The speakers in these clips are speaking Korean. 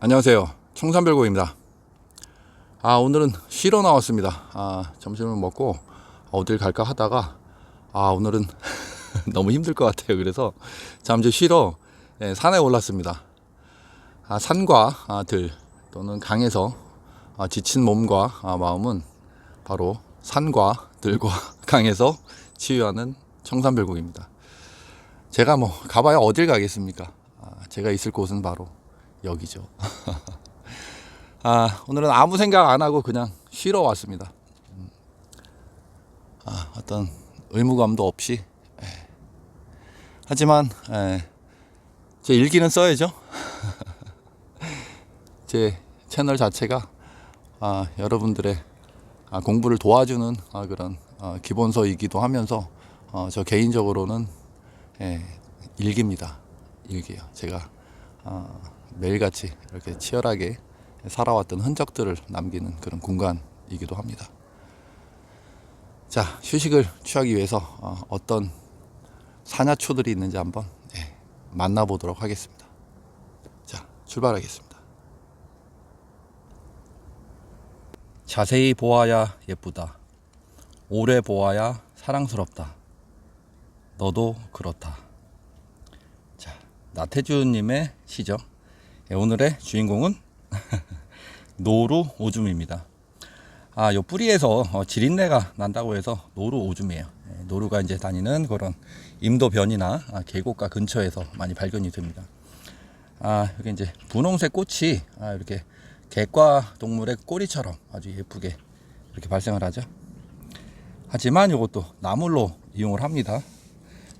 안녕하세요. 청산별고입니다. 아, 오늘은 쉬러 나왔습니다. 아, 점심을 먹고 어딜 갈까 하다가 아, 오늘은 너무 힘들 것 같아요. 그래서 잠시 쉬러 예, 산에 올랐습니다. 아, 산과 아, 들 또는 강에서 아, 지친 몸과 아, 마음은 바로 산과 들과 강에서 치유하는 청산별곡입니다. 제가 뭐 가봐야 어딜 가겠습니까? 아, 제가 있을 곳은 바로 여기죠. 아, 오늘은 아무 생각 안 하고 그냥 쉬러 왔습니다. 음. 아, 어떤 의무감도 없이. 에. 하지만 에, 제 일기는 써야죠. 제 채널 자체가 아, 여러분들의 아, 공부를 도와주는 아, 그런 아, 기본서이기도 하면서 어, 저 개인적으로는 예, 일기입니다. 일기요. 제가 어, 매일같이 이렇게 치열하게 살아왔던 흔적들을 남기는 그런 공간이기도 합니다. 자, 휴식을 취하기 위해서 어, 어떤 사냐초들이 있는지 한번 예, 만나보도록 하겠습니다. 자, 출발하겠습니다. 자세히 보아야 예쁘다. 오래 보아야 사랑스럽다. 너도 그렇다. 자, 나태주님의 시죠. 예, 오늘의 주인공은 노루 오줌입니다. 아, 요 뿌리에서 어, 지린내가 난다고 해서 노루 오줌이에요. 예, 노루가 이제 다니는 그런 임도변이나 아, 계곡가 근처에서 많이 발견이 됩니다. 아, 여기 이제 분홍색 꽃이 아, 이렇게 객과 동물의 꼬리처럼 아주 예쁘게 이렇게 발생을 하죠. 하지만 이것도 나물로 이용을 합니다.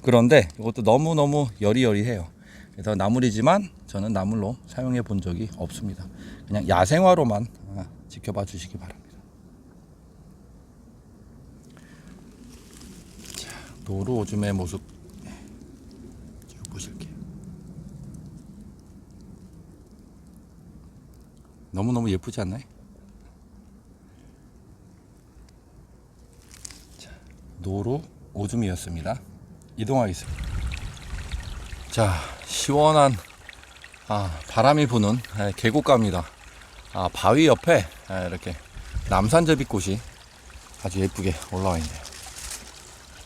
그런데 이것도 너무너무 여리여리해요. 그래서 나물이지만 저는 나물로 사용해 본 적이 없습니다. 그냥 야생화로만 아, 지켜봐 주시기 바랍니다. 자, 노루 오줌의 모습. 너무너무 예쁘지 않나요? 자, 노루 오줌이었습니다. 이동하겠습니다. 자, 시원한 아, 바람이 부는 예, 계곡가입니다. 아, 바위 옆에 예, 이렇게 남산제비꽃이 아주 예쁘게 올라와 있네요.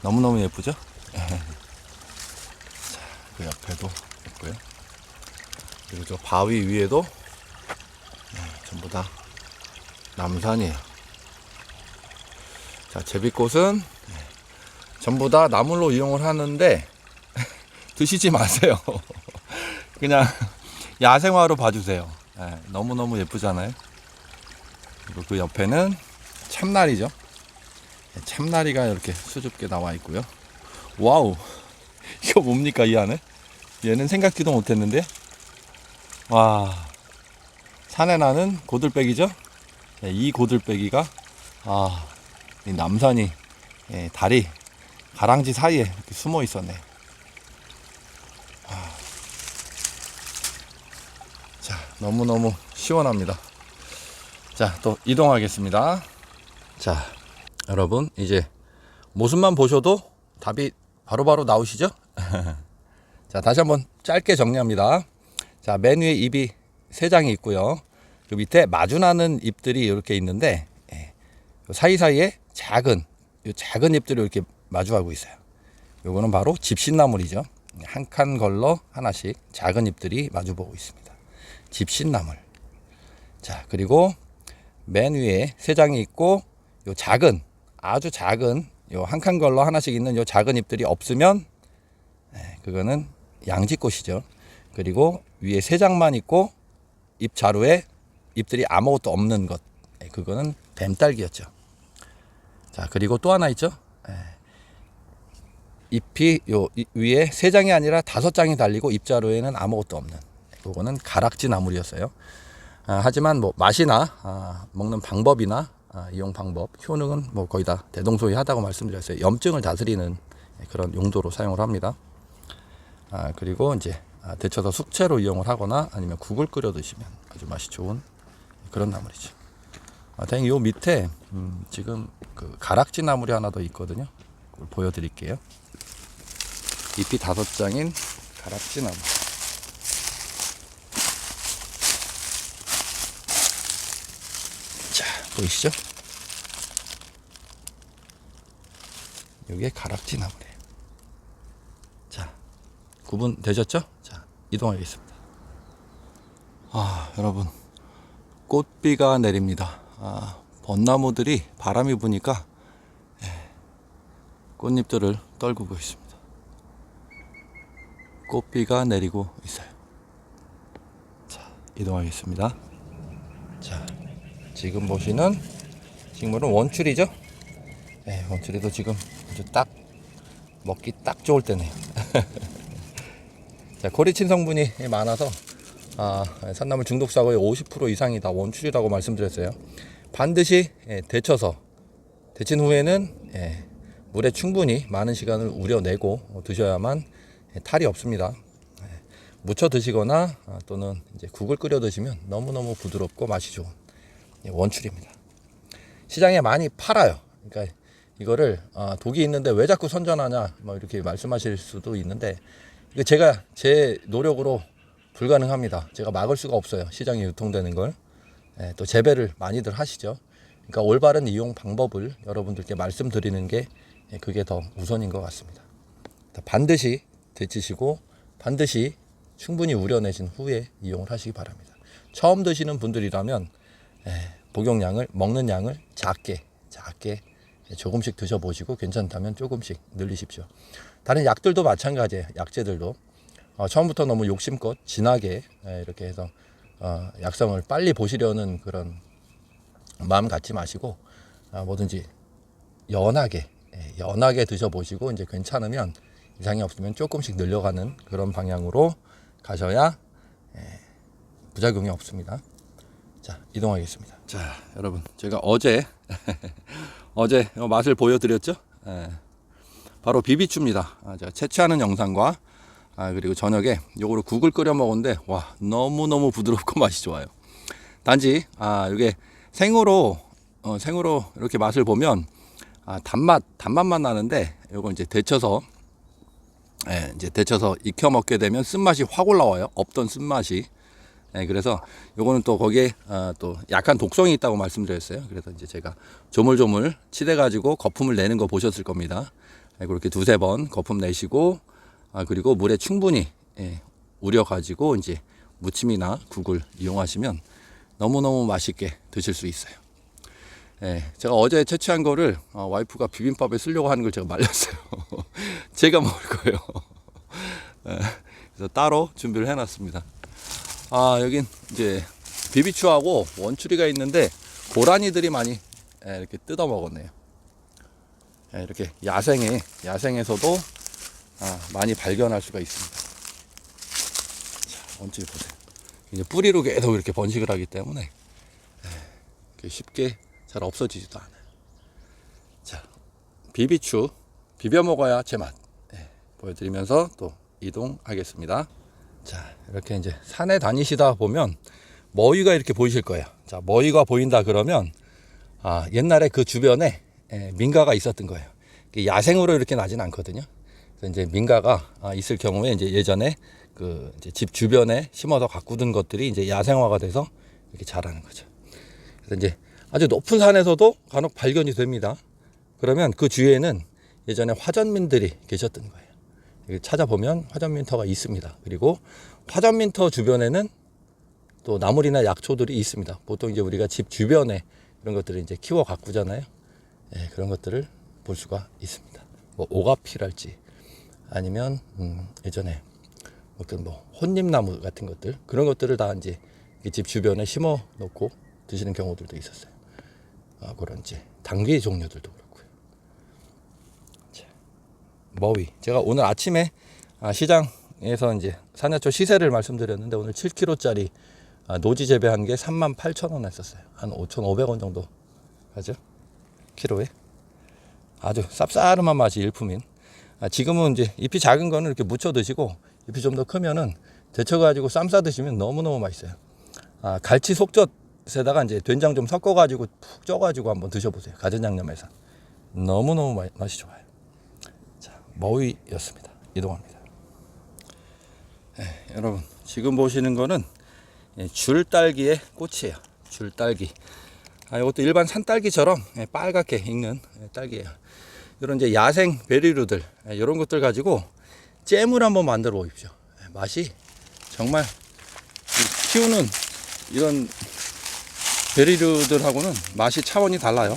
너무너무 예쁘죠? 자, 그 옆에도 있고요. 그리고 저 바위 위에도 예, 전부 다 남산이에요. 자, 제비꽃은 예, 전부 다 나물로 이용을 하는데 드시지 마세요. 그냥 야생화로 봐주세요. 예, 너무너무 예쁘잖아요. 그리고 그 옆에는 참나리죠. 예, 참나리가 이렇게 수줍게 나와 있고요. 와우. 이거 뭡니까, 이 안에? 얘는 생각지도 못했는데. 와. 산에 나는 고들빼기죠? 예, 이 고들빼기가, 아, 이 남산이, 예, 다리, 가랑지 사이에 숨어 있었네. 자, 너무너무 시원합니다. 자, 또 이동하겠습니다. 자, 여러분, 이제 모습만 보셔도 답이 바로바로 나오시죠? 자, 다시 한번 짧게 정리합니다. 자, 맨 위에 입이 세 장이 있고요. 그 밑에 마주나는 잎들이 이렇게 있는데, 예, 요 사이사이에 작은, 요 작은 잎들이 이렇게 마주하고 있어요. 요거는 바로 집신나물이죠. 한 칸 걸러 하나씩 작은 잎들이 마주보고 있습니다. 집신나물. 자, 그리고 맨 위에 세 장이 있고 요 작은 아주 작은 요 한 칸 걸러 하나씩 있는 요 작은 잎들이 없으면 네, 그거는 양지꽃이죠. 그리고 위에 세 장만 있고 잎 자루에 잎들이 아무것도 없는 것. 네, 그거는 뱀딸기였죠. 자, 그리고 또 하나 있죠. 네. 잎이 요 이- 위에 세 장이 아니라 다섯 장이 달리고 잎자루에는 아무것도 없는 요거는 가락지 나물이었어요. 아, 하지만 뭐 맛이나 아, 먹는 방법이나 아, 이용 방법, 효능은 뭐 거의 다 대동소이하다고 말씀드렸어요. 염증을 다스리는 그런 용도로 사용을 합니다. 아, 그리고 이제 아, 데쳐서 숙채로 이용을 하거나 아니면 국을 끓여 드시면 아주 맛이 좋은 그런 나물이죠. 아, 다행히 요 밑에 음, 지금 그 가락지 나물이 하나 더 있거든요. 보여드릴게요. 잎이 다섯 장인 가락지 나물. 보이시죠? 여기에 가락지 나무래요. 자, 구분 되셨죠? 자, 이동하겠습니다. 아, 여러분. 꽃비가 내립니다. 아, 벚나무들이 바람이 부니까 예, 꽃잎들을 떨구고 있습니다. 꽃비가 내리고 있어요. 자, 이동하겠습니다. 자, 지금 보시는 식물은 원추리죠? 네, 원추리도 지금 아주 딱 먹기 딱 좋을 때네요. 자, 코리친 성분이 많아서 아, 산나물 중독 사고의 50% 이상이 다 원추리라고 말씀드렸어요. 반드시 예, 데쳐서 데친 후에는 예, 물에 충분히 많은 시간을 우려내고 드셔야만 예, 탈이 없습니다. 예, 무쳐 드시거나 아, 또는 이제 국을 끓여 드시면 너무너무 부드럽고 맛이 좋은 예, 원추리입니다. 시장에 많이 팔아요. 그러니까 이거를 아, 독이 있는데 왜 자꾸 선전하냐 뭐 이렇게 말씀하실 수도 있는데 이거 제가 제 노력으로 불가능합니다. 제가 막을 수가 없어요. 시장에 유통되는 걸. 예, 또 재배를 많이들 하시죠. 그러니까 올바른 이용 방법을 여러분들께 말씀드리는 게 예, 그게 더 우선인 것 같습니다. 반드시 데치시고 반드시 충분히 우려내신 후에 이용을 하시기 바랍니다. 처음 드시는 분들이라면 예, 복용량을 먹는 양을 작게 작게 조금씩 드셔보시고 괜찮다면 조금씩 늘리십시오. 다른 약들도 마찬가지예요. 약재들도 어, 처음부터 너무 욕심껏 진하게 예, 이렇게 해서 어, 약성을 빨리 보시려는 그런 마음 갖지 마시고 아, 뭐든지 연하게 예, 연하게 드셔보시고 이제 괜찮으면 이상이 없으면 조금씩 늘려가는 그런 방향으로 가셔야 예, 부작용이 없습니다. 자 이동하겠습니다. 자 여러분 제가 어제 어제 맛을 보여드렸죠. 예, 바로 비비추입니다. 아, 제가 채취하는 영상과 아, 그리고 저녁에 요거를 국을 끓여 먹었는데 와 너무 너무 부드럽고 맛이 좋아요. 단지 아 이게 생으로 어, 생으로 이렇게 맛을 보면 아, 단맛 단맛만 나는데 요거 이제 데쳐서 예, 이제 데쳐서 익혀 먹게 되면 쓴맛이 확 올라와요. 없던 쓴맛이. 예, 그래서 요거는 또 거기에 어, 또 약한 독성이 있다고 말씀드렸어요. 그래서 이제 제가 조물조물 치대 가지고 거품을 내는 거 보셨을 겁니다. 예, 그렇게 두세 번 거품 내시고 아, 그리고 물에 충분히 예, 우려 가지고 이제 무침이나 국을 이용하시면 너무너무 맛있게 드실 수 있어요. 예, 제가 어제 채취한 거를 어, 와이프가 비빔밥에 쓰려고 하는 걸 제가 말렸어요. 제가 먹을 거예요. 예, 그래서 따로 준비를 해놨습니다. 아, 여긴 이제 비비추하고 원추리가 있는데 고라니들이 많이 예, 이렇게 뜯어 먹었네요. 예, 이렇게 야생에 야생에서도 아, 많이 발견할 수가 있습니다. 자, 원추리 보세요. 이제 뿌리로 계속 이렇게 번식을 하기 때문에 예, 쉽게 잘 없어지지도 않아요. 자, 비비추 비벼 먹어야 제맛 예, 보여드리면서 또 이동하겠습니다. 자, 이렇게 이제 산에 다니시다 보면 머위가 이렇게 보이실 거예요. 자, 머위가 보인다 그러면 아, 옛날에 그 주변에 예, 민가가 있었던 거예요. 이게 야생으로 이렇게 나진 않거든요. 그래서 이제 민가가 아, 있을 경우에 이제 예전에 그 이제 집 주변에 심어서 가꾸던 것들이 이제 야생화가 돼서 이렇게 자라는 거죠. 그래서 이제 아주 높은 산에서도 간혹 발견이 됩니다. 그러면 그 주위에는 예전에 화전민들이 계셨던 거예요. 찾아보면 화전민터가 있습니다. 그리고 화전민터 주변에는 또 나물이나 약초들이 있습니다. 보통 이제 우리가 집 주변에 이런 것들을 이제 키워 가꾸잖아요. 예, 그런 것들을 볼 수가 있습니다. 뭐 오가피랄지 아니면 음, 예전에 어떤 뭐 혼잎나무 같은 것들 그런 것들을 다 이제 이집 주변에 심어 놓고 드시는 경우들도 있었어요. 아, 그런 이제 당귀 종류들도 그렇고요. 자, 머위. 제가 오늘 아침에 아, 시장에서 이제 산야초 시세를 말씀드렸는데 오늘 7kg짜리 아, 노지 재배한 게 38,000원 했었어요. 한 5,500원 정도 하죠. 키로에. 아주 쌉싸름한 맛이 일품인. 아, 지금은 이제 잎이 작은 거는 이렇게 무쳐 드시고 잎이 좀 더 크면은 데쳐가지고 쌈 싸 드시면 너무너무 맛있어요. 아, 갈치 속젓에다가 이제 된장 좀 섞어가지고 푹 쪄가지고 한번 드셔보세요. 가전 양념에서. 너무너무 마- 맛이 좋아요. 자, 머위였습니다. 이동합니다. 예, 여러분, 지금 보시는 거는 예, 줄딸기의 꽃이에요. 줄딸기. 아, 이것도 일반 산딸기처럼 예, 빨갛게 익는 예, 딸기예요. 이런 이제 야생 베리류들 예, 이런 것들 가지고 잼을 한번 만들어 보십시오. 예, 맛이 정말 이 키우는 이런 베리류들하고는 맛이 차원이 달라요.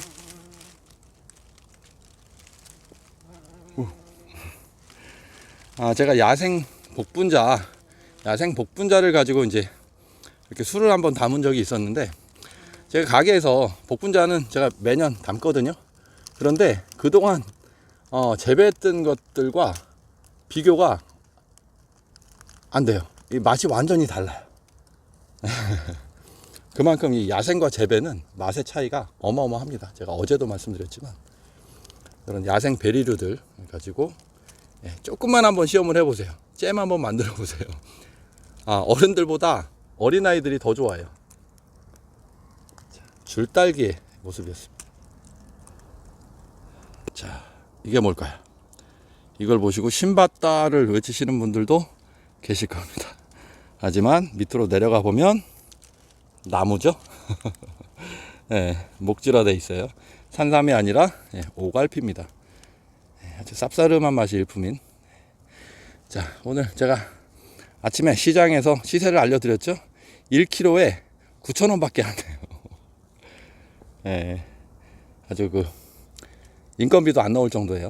아, 제가 야생 복분자, 야생 복분자를 가지고 이제 이렇게 술을 한번 담은 적이 있었는데 제가 가게에서 복분자는 제가 매년 담거든요. 그런데 그동안 어, 재배했던 것들과 비교가 안 돼요. 이 맛이 완전히 달라요. 그만큼 이 야생과 재배는 맛의 차이가 어마어마합니다. 제가 어제도 말씀드렸지만 그런 야생 베리류들 가지고 예, 조금만 한번 시험을 해보세요. 잼 한번 만들어 보세요. 아, 어른들보다 어린아이들이 더 좋아해요. 자, 줄딸기의 모습이었습니다. 자, 이게 뭘까요? 이걸 보시고 신봤다를 외치시는 분들도 계실 겁니다. 하지만 밑으로 내려가 보면 나무죠. 예, 목질화돼 있어요. 산삼이 아니라 예, 오갈피입니다. 예, 아주 쌉싸름한 맛이 일품인. 자, 오늘 제가 아침에 시장에서 시세를 알려드렸죠. 1kg에 9,000원 밖에 안 돼요. 예, 아주 그 인건비도 안 나올 정도예요.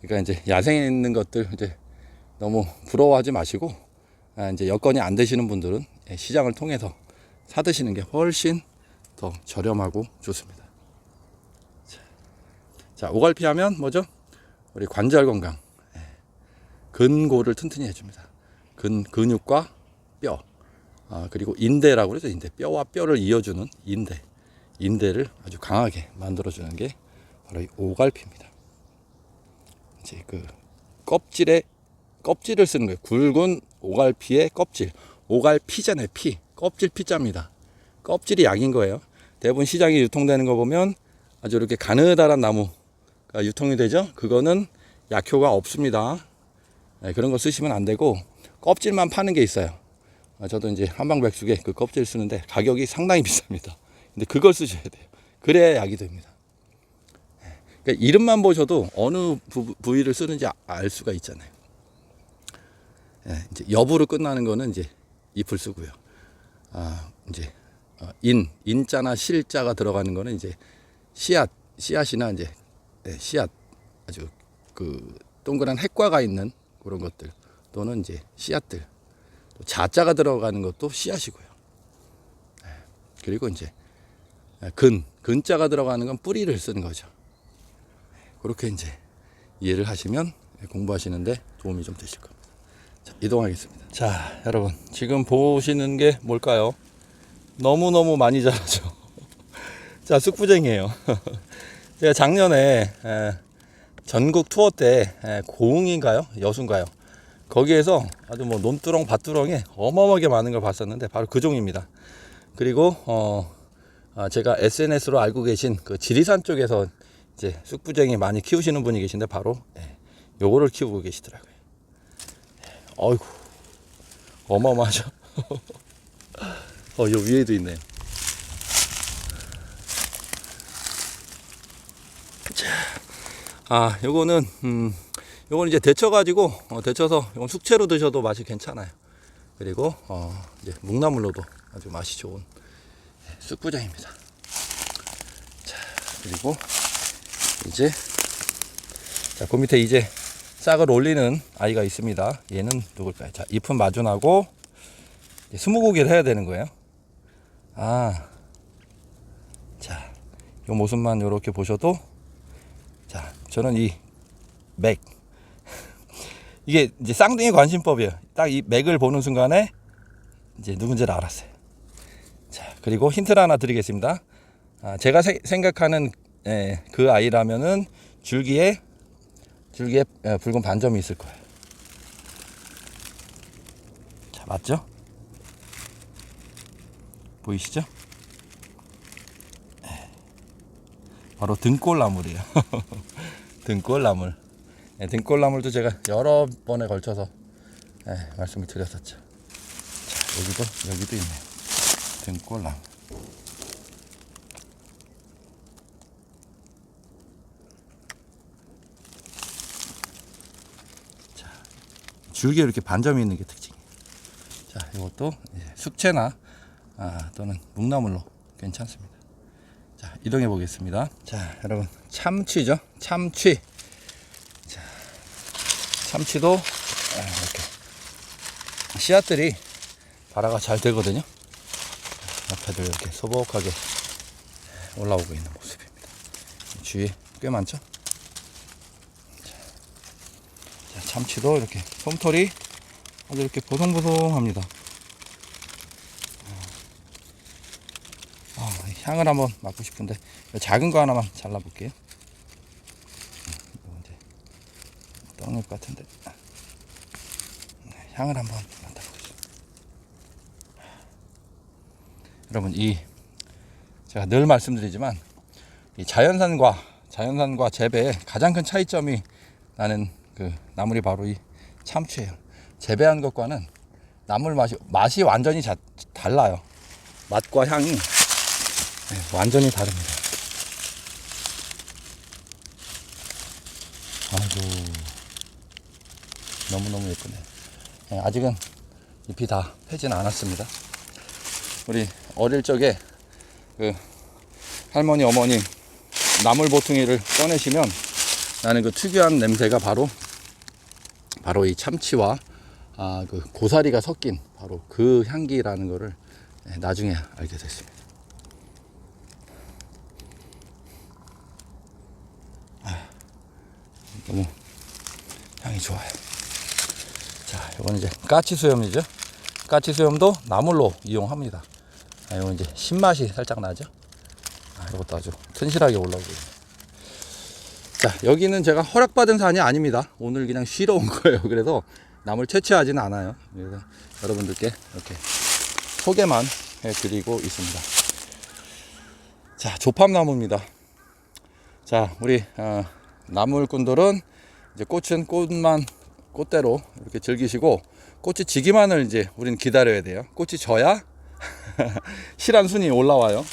그러니까 이제 야생에 있는 것들 이제 너무 부러워하지 마시고 아, 이제 여건이 안 되시는 분들은 예, 시장을 통해서 사 드시는 게 훨씬 더 저렴하고 좋습니다. 자, 자 오갈피 하면 뭐죠? 우리 관절 건강, 예, 근고를 튼튼히 해줍니다. 근 근육과 뼈, 아, 그리고 인대라고 그러죠. 인대 뼈와 뼈를 이어주는 인대, 인대를 아주 강하게 만들어주는 게 바로 이 오갈피입니다. 이제 그 껍질에 껍질을 쓰는 거예요. 굵은 오갈피의 껍질. 오갈피잖아요. 피. 껍질 피자입니다. 껍질이 약인 거예요. 대부분 시장에 유통되는 거 보면 아주 이렇게 가느다란 나무가 유통이 되죠. 그거는 약효가 없습니다. 네, 그런 거 쓰시면 안 되고 껍질만 파는 게 있어요. 아, 저도 이제 한방백숙에 그 껍질 쓰는데 가격이 상당히 비쌉니다. 근데 그걸 쓰셔야 돼요. 그래야 약이 됩니다. 그러니까 이름만 보셔도 어느 부, 부위를 쓰는지 아- 알 수가 있잖아요. 예, 이제 여부로 끝나는 거는 이제 잎을 쓰고요. 아, 이제 어, 인, 인자나 실자가 들어가는 거는 이제 씨앗, 씨앗이나 이제 예, 씨앗 아주 그 동그란 핵과가 있는 그런 것들 또는 이제 씨앗들 또 자자가 들어가는 것도 씨앗이고요. 예, 그리고 이제 근, 근자가 들어가는 건 뿌리를 쓰는 거죠. 그렇게 이제 이해를 하시면 공부하시는데 도움이 좀 되실 겁니다. 자, 이동하겠습니다. 자, 여러분. 지금 보시는 게 뭘까요? 너무 너무 많이 자라죠. 자, 쑥부쟁이에요. 제가 작년에 에, 전국 투어 때 에, 고흥인가요? 여수인가요? 거기에서 아주 뭐 논두렁, 밭두렁에 어마어마하게 많은 걸 봤었는데 바로 그 종입니다. 그리고 어, 아, 제가 SNS로 알고 계신 그 지리산 쪽에서 이제 쑥부쟁이 많이 키우시는 분이 계신데 바로 예, 요거를 키우고 계시더라고요. 예, 어이구 어마어마하죠. 어, 요 위에도 있네요. 아, 요거는 음, 요거는 이제 데쳐 가지고 어, 데쳐서 이건 숙채로 드셔도 맛이 괜찮아요. 그리고 어, 이제 묵나물로도 아주 맛이 좋은 예, 쑥부장입니다. 자, 그리고 이제 자, 그 밑에 이제 싹을 올리는 아이가 있습니다. 얘는 누굴까요? 자, 잎은 마준하고 이제 스무고개를 해야 되는 거예요. 아, 자, 이 모습만 이렇게 보셔도 자, 저는 이 맥. 이게 이제 쌍둥이 관심법이에요. 딱 이 맥을 보는 순간에 이제 누군지를 알았어요. 자, 그리고 힌트를 하나 드리겠습니다. 아, 제가 세- 생각하는 예, 그 아이라면은 줄기에 줄기에 예, 붉은 반점이 있을 거예요. 자, 맞죠? 보이시죠? 예. 바로 등골나물이에요. 등골나물. 예, 등골나물도 제가 여러 번에 걸쳐서 예, 말씀을 드렸었죠. 자, 여기도 여기도 있네 등골나물. 자, 줄기에 이렇게 반점이 있는 게 특징이에요. 자 이것도 숙채나 아, 또는 묵나물로 괜찮습니다. 자 이동해 보겠습니다. 자 여러분. 참치죠? 참치. 자, 참치도 아, 이렇게 씨앗들이 발화가 잘 되거든요. 앞에도 이렇게 소복하게 올라오고 있는 모습입니다. 주위에 꽤 많죠? 자, 참치도 이렇게 솜털이 아주 이렇게 보송보송합니다. 아, 향을 한번 맡고 싶은데 작은 거 하나만 잘라볼게요. 이거 이제 떡잎 같은데 네, 향을 한번 맡아보겠습니다. 여러분 이 제가 늘 말씀드리지만 이 자연산과 자연산과 재배의 가장 큰 차이점이 나는 그 나물이 바로 이 참치예요. 재배한 것과는 나물 맛이 맛이 완전히 자, 달라요. 맛과 향이 네, 완전히 다릅니다. 아이고 너무 너무 예쁘네. 네, 아직은 잎이 다 패진 않았습니다. 우리 어릴 적에 그 할머니 어머니 나물 보퉁이를 꺼내시면 나는 그 특유한 냄새가 바로 바로 이 참치와 아, 그 고사리가 섞인 바로 그 향기라는 거를 네, 나중에 알게 됐습니다. 아, 너무 향이 좋아요. 자, 이건 이제 까치 수염이죠. 까치 수염도 나물로 이용합니다. 아, 이건 이제 신맛이 살짝 나죠. 아, 이것도 아주 튼실하게 올라오고. 자, 여기는 제가 허락받은 산이 아닙니다. 오늘 그냥 쉬러 온 거예요. 그래서 남을 채취하지는 않아요. 그래서 여러분들께 이렇게 소개만 해드리고 있습니다. 자, 조팝나무입니다. 자, 우리 어, 나물꾼들은 이제 꽃은 꽃만 꽃대로 이렇게 즐기시고 꽃이 지기만을 이제 우리는 기다려야 돼요. 꽃이 져야 실한 순이 올라와요.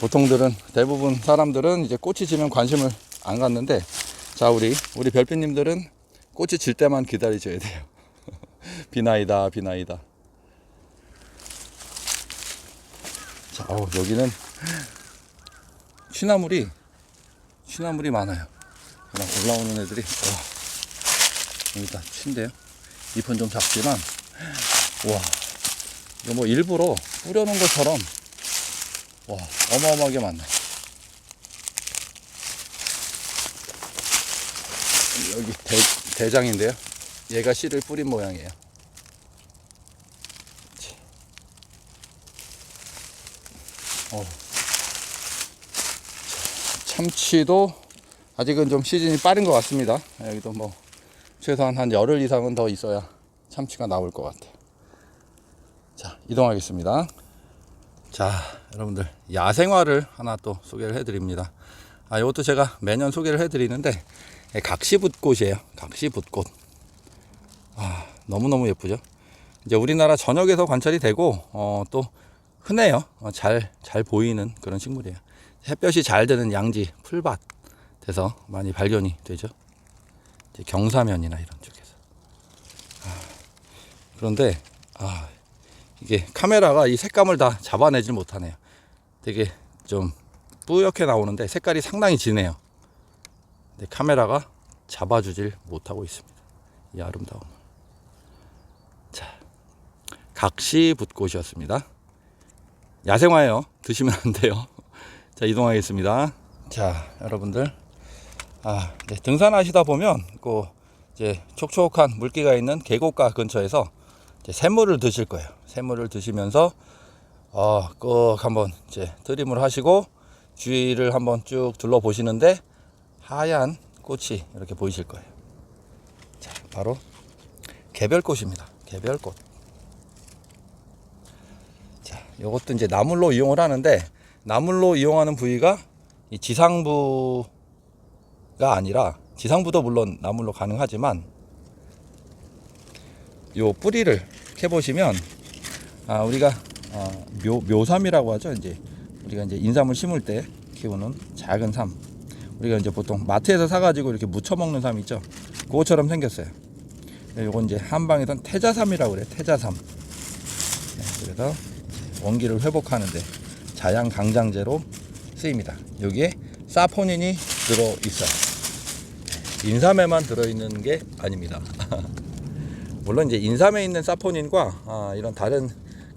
보통들은 대부분 사람들은 이제 꽃이 지면 관심을 안 갖는데 자 우리 우리 별빛님들은 꽃이 질 때만 기다리셔야 돼요. 비나이다 비나이다. 자 어, 여기는 취나물이 취나물이 많아요. 그냥 올라오는 애들이 와 여기다 취인데요. 잎은 좀 작지만 와 이거 뭐 일부러 뿌려놓은 것처럼 와, 어마어마하게 많네. 여기 대, 대장인데요. 얘가 씨를 뿌린 모양이에요. 치. 어. 참치도 아직은 좀 시즌이 빠른 것 같습니다. 여기도 뭐 최소한 한 열흘 이상은 더 있어야 참치가 나올 것 같아요. 자, 이동하겠습니다. 자, 여러분들 야생화를 하나 또 소개를 해드립니다. 아, 이것도 제가 매년 소개를 해드리는데 예, 각시붓꽃이에요. 각시붓꽃. 아, 너무 너무 예쁘죠. 이제 우리나라 전역에서 관찰이 되고 어, 또 흔해요. 어, 잘잘 보이는 그런 식물이에요. 햇볕이 잘 드는 양지 풀밭 에서 많이 발견이 되죠. 이제 경사면이나 이런 쪽에서. 아, 그런데 아, 이게 카메라가 이 색감을 다 잡아내질 못하네요. 되게 좀 뿌옇게 나오는데 색깔이 상당히 진해요. 근데 카메라가 잡아주질 못하고 있습니다. 이 아름다움을. 자, 각시 붓꽃이었습니다. 야생화예요. 드시면 안 돼요. 자, 이동하겠습니다. 자, 여러분들. 아, 등산하시다 보면, 그, 이제 촉촉한 물기가 있는 계곡가 근처에서 샘물을 드실 거예요. 샘물을 드시면서 어, 꼭 한번 이제 트림을 하시고 주위를 한번 쭉 둘러보시는데 하얀 꽃이 이렇게 보이실 거예요. 자, 바로 개별꽃입니다. 개별꽃. 자, 이것도 이제 나물로 이용을 하는데 나물로 이용하는 부위가 이 지상부 가 아니라 지상부도 물론 나물로 가능하지만 요 뿌리를 캐 보시면 아 우리가 어, 묘 묘삼이라고 하죠 이제 우리가 이제 인삼을 심을 때 키우는 작은 삼 우리가 이제 보통 마트에서 사가지고 이렇게 무쳐 먹는 삶 있죠. 그거처럼 생겼어요. 네, 요건 이제 한방에선 태자삼이라고 그래. 태자삼. 네, 그래서 원기를 회복하는데 자양 강장제로 쓰입니다. 여기에 사포닌이 들어 있어요. 인삼에만 들어 있는 게 아닙니다. 물론 이제 인삼에 있는 사포닌과 아, 이런 다른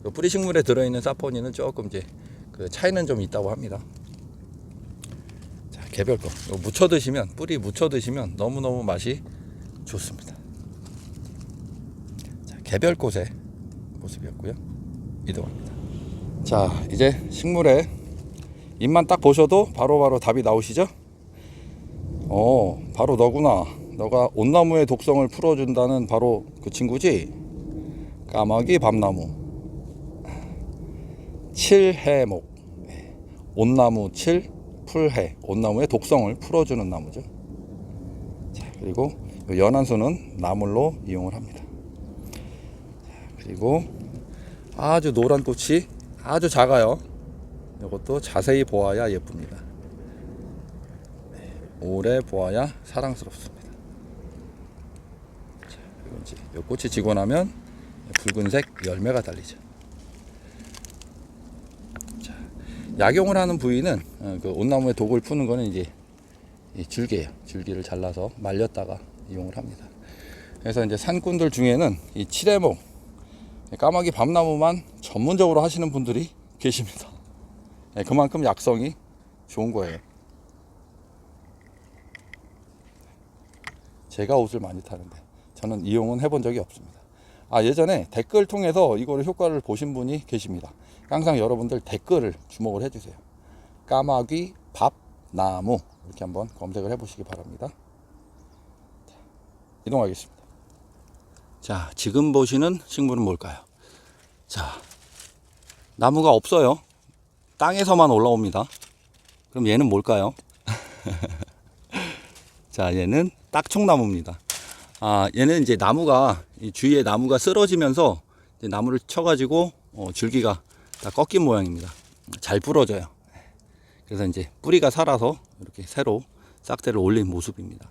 그 뿌리 식물에 들어 있는 사포닌은 조금 이제 그 차이는 좀 있다고 합니다. 자, 개별 거. 이거 무쳐 드시면 뿌리 무쳐 드시면 너무너무 맛이 좋습니다. 자, 개별 꽃의 모습이었고요. 이동합니다. 자, 이제 식물에 잎만 딱 보셔도 바로바로 답이 나오시죠? 어, 바로 너구나. 너가 온나무의 독성을 풀어준다는 바로 그 친구지? 까마귀 밤나무. 칠해목. 온나무 칠, 풀해. 온나무의 독성을 풀어주는 나무죠. 자, 그리고 요 연안수는 나물로 이용을 합니다. 자, 그리고 아주 노란 꽃이 아주 작아요. 이것도 자세히 보아야 예쁩니다. 오래 보아야 사랑스럽습니다. 자, 이 꽃이 지고 나면 붉은색 열매가 달리죠. 자, 약용을 하는 부위는 어, 그 온나무에 독을 푸는 거는 이제 이 줄기예요. 줄기를 잘라서 말렸다가 이용을 합니다. 그래서 이제 산꾼들 중에는 이 칠해목, 까마귀 밤나무만 전문적으로 하시는 분들이 계십니다. 네, 그만큼 약성이 좋은 거예요. 제가 옷을 많이 타는데 저는 이용은 해본 적이 없습니다. 아 예전에 댓글 통해서 이거를 효과를 보신 분이 계십니다. 항상 여러분들 댓글을 주목을 해주세요. 까마귀 밥 나무 이렇게 한번 검색을 해보시기 바랍니다. 자, 이동하겠습니다. 자 지금 보시는 식물은 뭘까요? 자 나무가 없어요. 땅에서만 올라옵니다. 그럼 얘는 뭘까요? 자, 얘는 딱총나무입니다. 아, 얘는 이제 나무가 이 주위에 나무가 쓰러지면서 나무를 쳐가지고 어, 줄기가 다 꺾인 모양입니다. 잘 부러져요. 그래서 이제 뿌리가 살아서 이렇게 새로 싹대를 올린 모습입니다.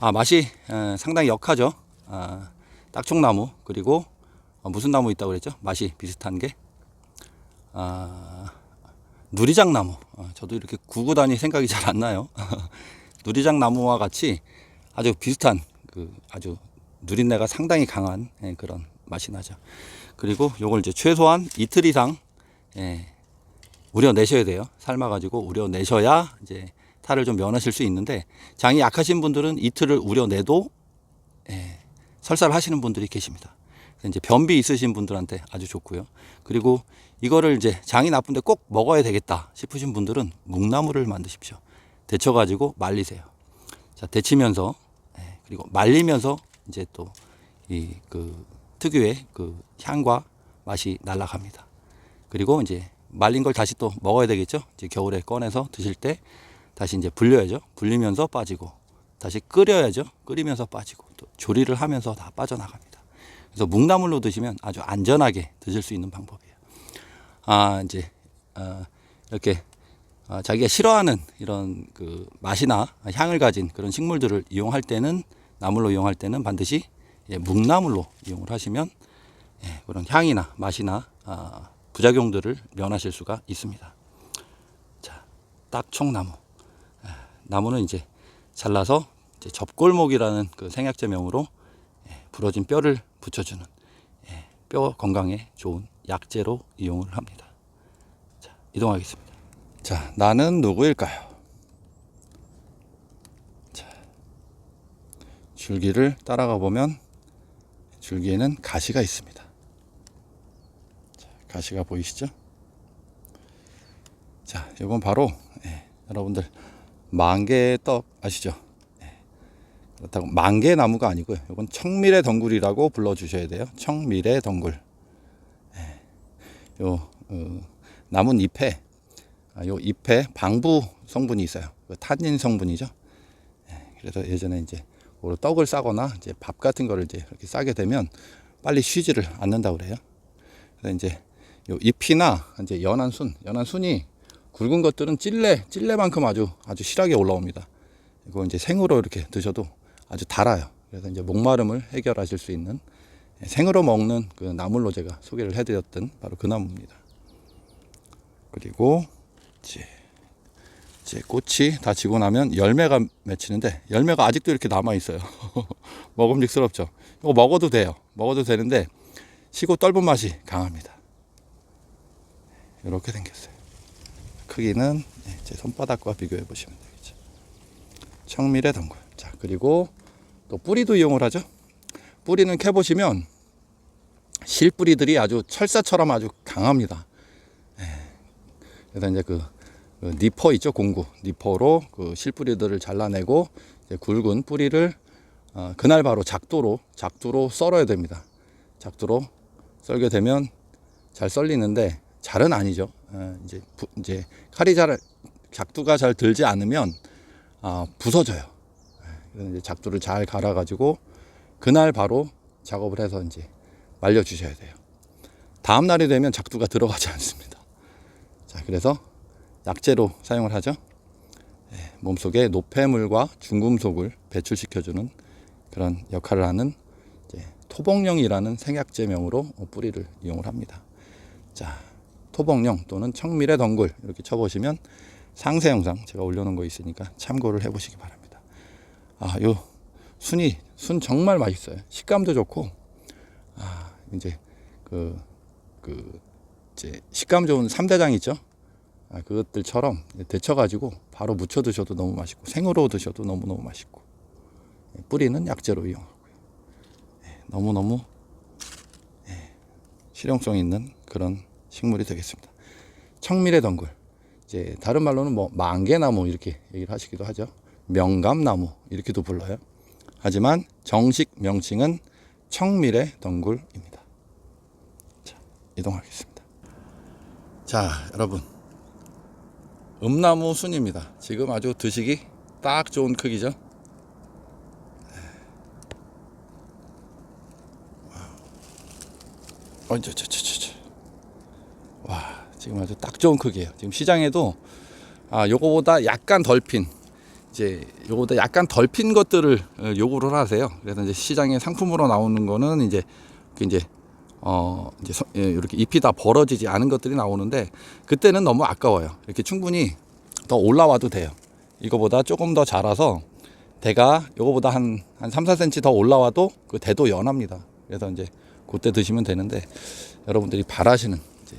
아, 맛이 에, 상당히 역하죠. 아, 딱총나무 그리고 어, 무슨 나무 있다고 그랬죠? 맛이 비슷한 게 아, 누리장나무. 어, 저도 이렇게 구구 다니 생각이 잘 안 나요. 누리장 나무와 같이 아주 비슷한 그 아주 누린내가 상당히 강한 예, 그런 맛이 나죠. 그리고 요걸 이제 최소한 이틀 이상 예, 우려 내셔야 돼요. 삶아 가지고 우려 내셔야 이제 탈을 좀 면하실 수 있는데 장이 약하신 분들은 이틀을 우려 내도 예, 설사를 하시는 분들이 계십니다. 이제 변비 있으신 분들한테 아주 좋고요. 그리고 이거를 이제 장이 나쁜데 꼭 먹어야 되겠다 싶으신 분들은 묵나물을 만드십시오. 데쳐가지고 말리세요. 자, 데치면서, 예, 그리고 말리면서 이제 또 이 그 특유의 그 향과 맛이 날아갑니다. 그리고 이제 말린 걸 다시 또 먹어야 되겠죠. 이제 겨울에 꺼내서 드실 때 다시 이제 불려야죠. 불리면서 빠지고 다시 끓여야죠. 끓이면서 빠지고 또 조리를 하면서 다 빠져나갑니다. 그래서 묵나물로 드시면 아주 안전하게 드실 수 있는 방법이에요. 아, 이제, 어, 이렇게 아, 자기가 싫어하는 이런 그 맛이나 향을 가진 그런 식물들을 이용할 때는 나물로 이용할 때는 반드시 예, 묵나물로 이용을 하시면 예, 그런 향이나 맛이나 아, 부작용들을 면하실 수가 있습니다. 자, 딱총나무. 아, 나무는 이제 잘라서 이제 접골목이라는 그 생약제명으로 예, 부러진 뼈를 붙여주는 예, 뼈 건강에 좋은 약재로 이용을 합니다. 자, 이동하겠습니다. 자, 나는 누구일까요? 자, 줄기를 따라가 보면 줄기에는 가시가 있습니다. 자, 가시가 보이시죠? 자, 이건 바로 예, 여러분들 만개의 떡 아시죠? 예, 그렇다고 만개 나무가 아니고요. 이건 청미래 덩굴이라고 불러주셔야 돼요. 청미래 덩굴. 예, 요 어, 나무 잎에 아, 요 잎에 방부 성분이 있어요. 그 탄닌 성분이죠. 예, 그래서 예전에 이제 우리 떡을 싸거나 이제 밥 같은 거를 이제 이렇게 싸게 되면 빨리 쉬지를 않는다 그래요. 그래서 이제 요 잎이나 이제 연한 순, 연한 순이 굵은 것들은 찔레, 찔레만큼 아주 아주 실하게 올라옵니다. 이거 이제 생으로 이렇게 드셔도 아주 달아요. 그래서 이제 목마름을 해결하실 수 있는 생으로 먹는 그 나물로 제가 소개를 해드렸던 바로 그 나무입니다. 그리고 이제, 이제 꽃이 다 지고 나면 열매가 맺히는데 열매가 아직도 이렇게 남아 있어요. 먹음직스럽죠. 이거 먹어도 돼요. 먹어도 되는데 시고 떫은 맛이 강합니다. 이렇게 생겼어요. 크기는 네, 제 손바닥과 비교해 보시면 되겠죠. 청밀의 덩굴. 자, 그리고 또 뿌리도 이용을 하죠. 뿌리는 캐 보시면 실뿌리들이 아주 철사처럼 아주 강합니다. 예. 그래서 이제 그, 그 니퍼 있죠, 공구 니퍼로 그 실뿌리들을 잘라내고 굵은 뿌리를 어, 그날 바로 작도로 작두로 썰어야 됩니다. 작두로 썰게 되면 잘 썰리는데 잘은 아니죠. 어, 이제 부, 이제 칼이 잘 작두가 잘 들지 않으면 아, 부서져요. 예, 이제 작두를 잘 갈아가지고 그날 바로 작업을 해서 이제 말려 주셔야 돼요. 다음 날이 되면 작두가 들어가지 않습니다. 자, 그래서 약재로 사용을 하죠. 예, 몸속에 노폐물과 중금속을 배출시켜주는 그런 역할을 하는 토복령이라는 생약제명으로 뿌리를 이용을 합니다. 자, 토복령 또는 청밀의 덩굴 이렇게 쳐보시면 상세 영상 제가 올려놓은 거 있으니까 참고를 해보시기 바랍니다. 아, 요 순이 순 정말 맛있어요. 식감도 좋고 아, 이제 그, 그, 이제 식감 좋은 삼대장 있죠? 아, 그것들처럼 데쳐가지고 바로 무쳐 드셔도 너무 맛있고 생으로 드셔도 너무너무 맛있고 예, 뿌리는 약재로 이용하고요. 예, 너무너무 예, 실용성 있는 그런 식물이 되겠습니다. 청밀의 덩굴. 이제 다른 말로는 뭐 만개나무 이렇게 얘기를 하시기도 하죠. 명감나무 이렇게도 불러요. 하지만 정식 명칭은 청밀의 덩굴입니다. 자, 이동하겠습니다. 자, 여러분. 음나무 순입니다. 지금 아주 드시기 딱 좋은 크기죠. 어. 와, 지금 아주 딱 좋은 크기예요. 지금 시장에도 아, 요거보다 약간 덜 핀, 이제 요거보다 약간 덜 핀 것들을 어, 요구를 하세요. 그래서 이제 시장에 상품으로 나오는 거는 이제 그 이제 어 이제 서- 예, 이렇게 잎이 다 벌어지지 않은 것들이 나오는데 그때는 너무 아까워요. 이렇게 충분히 더 올라와도 돼요. 이거보다 조금 더 자라서 대가 요거보다 한, 한 3, 4cm 더 올라와도 그 대도 연합니다. 그래서 이제 그때 드시면 되는데 여러분들이 바라시는 이제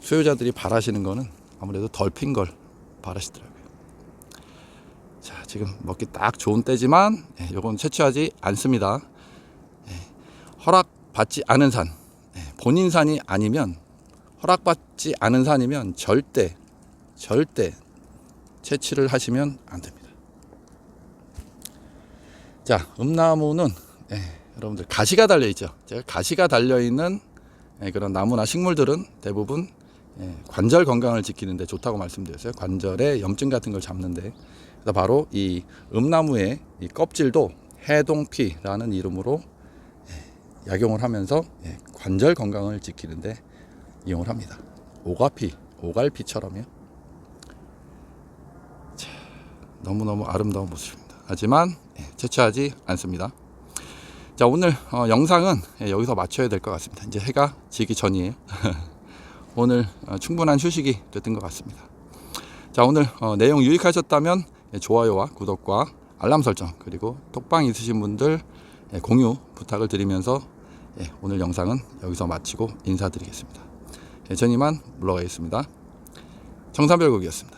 수요자들이 바라시는 거는 아무래도 덜 핀 걸 바라시더라고요. 자, 지금 먹기 딱 좋은 때지만 예, 요건 채취하지 않습니다. 예, 허락 받지 않은 산, 예, 본인 산이 아니면 허락받지 않은 산이면 절대 절대 채취를 하시면 안 됩니다. 자, 음나무는 예, 여러분들 가시가 달려 있죠. 제가 가시가 달려 있는 예, 그런 나무나 식물들은 대부분 예, 관절 건강을 지키는데 좋다고 말씀드렸어요. 관절에 염증 같은 걸 잡는데 바로 이 음나무의 이 껍질도 해동피라는 이름으로 예, 약용을 하면서 예, 관절 건강을 지키는데 이용을 합니다. 오가피, 오갈피처럼요. 자, 너무너무 아름다운 모습입니다. 하지만 예, 채취하지 않습니다. 자 오늘 어, 영상은 예, 여기서 마쳐야 될 것 같습니다. 이제 해가 지기 전이에요. 오늘 어, 충분한 휴식이 됐던 것 같습니다. 자 오늘 어, 내용 유익하셨다면 예, 좋아요와 구독과 알람 설정 그리고 톡방 있으신 분들 예, 공유 부탁을 드리면서 예, 오늘 영상은 여기서 마치고 인사드리겠습니다. 예, 전 이만 물러가겠습니다. 정삼별곡이었습니다.